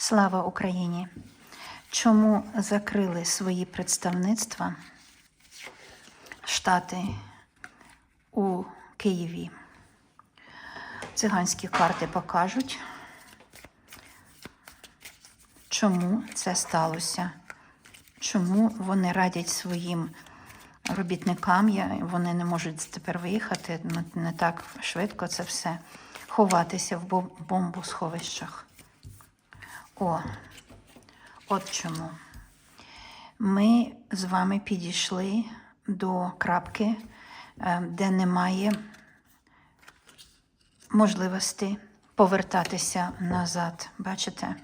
Слава Україні! Чому закрили свої представництва Штати у Києві? Циганські карти покажуть, чому це сталося, чому вони радять своїм робітникам, вони не можуть тепер виїхати, ну, не так швидко це все, ховатися в бомбосховищах. О, от чому. Ми з вами підійшли до крапки, е, де немає можливості повертатися назад. Бачите?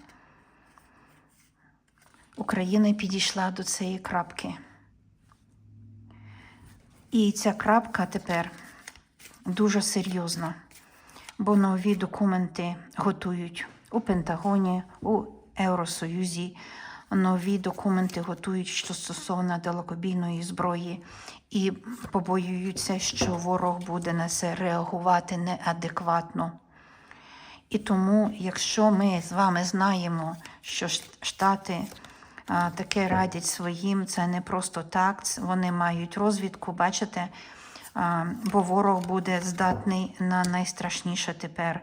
Україна підійшла до цієї крапки. І ця крапка тепер дуже серйозна, бо нові документи готують у Пентагоні, у Євросоюзі. Нові документи готують що стосовно далекобійної зброї і побоюються, що ворог буде на це реагувати неадекватно. І тому, якщо ми з вами знаємо, що Штати таке радять своїм, це не просто так, вони мають розвідку, бачите, бо ворог буде здатний на найстрашніше тепер.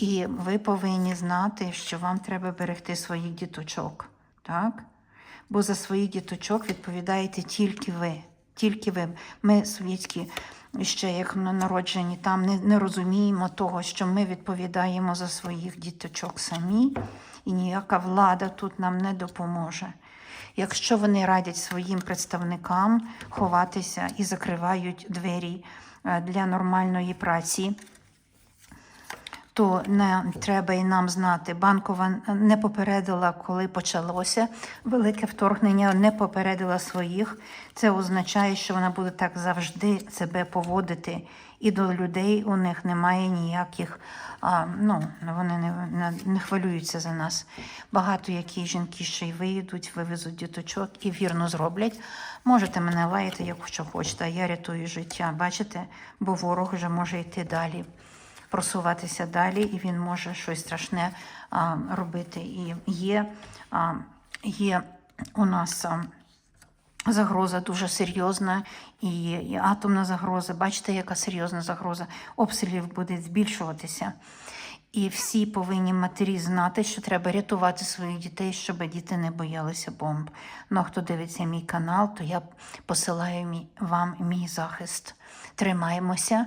І ви повинні знати, що вам треба берегти своїх діточок. Так? Бо за своїх діточок відповідаєте тільки ви. Тільки ви. Ми совєтські ще як на- народжені там не, не розуміємо того, що ми відповідаємо за своїх діточок самі, і ніяка влада тут нам не допоможе. Якщо вони радять своїм представникам ховатися і закривають двері е, для нормальної праці, то не треба і нам знати. Банкова не попередила, коли почалося велике вторгнення, не попередила своїх. Це означає, що вона буде так завжди себе поводити. І до людей у них немає ніяких, а, ну, вони не, не, хвилюються за нас. Багато які жінки ще й виїдуть, вивезуть діточок і вірно зроблять. Можете мене лаяти, якщо хочете, а я рятую життя. Бачите, бо ворог вже може йти далі просуватися далі, і він може щось страшне а, робити. І є, а, є у нас а, загроза дуже серйозна, і, і атомна загроза. Бачите, яка серйозна загроза обстрілів буде збільшуватися. І всі повинні матері знати, що треба рятувати своїх дітей, щоб діти не боялися бомб. Ну а хто дивиться мій канал, то я посилаю вам мій захист. Тримаємося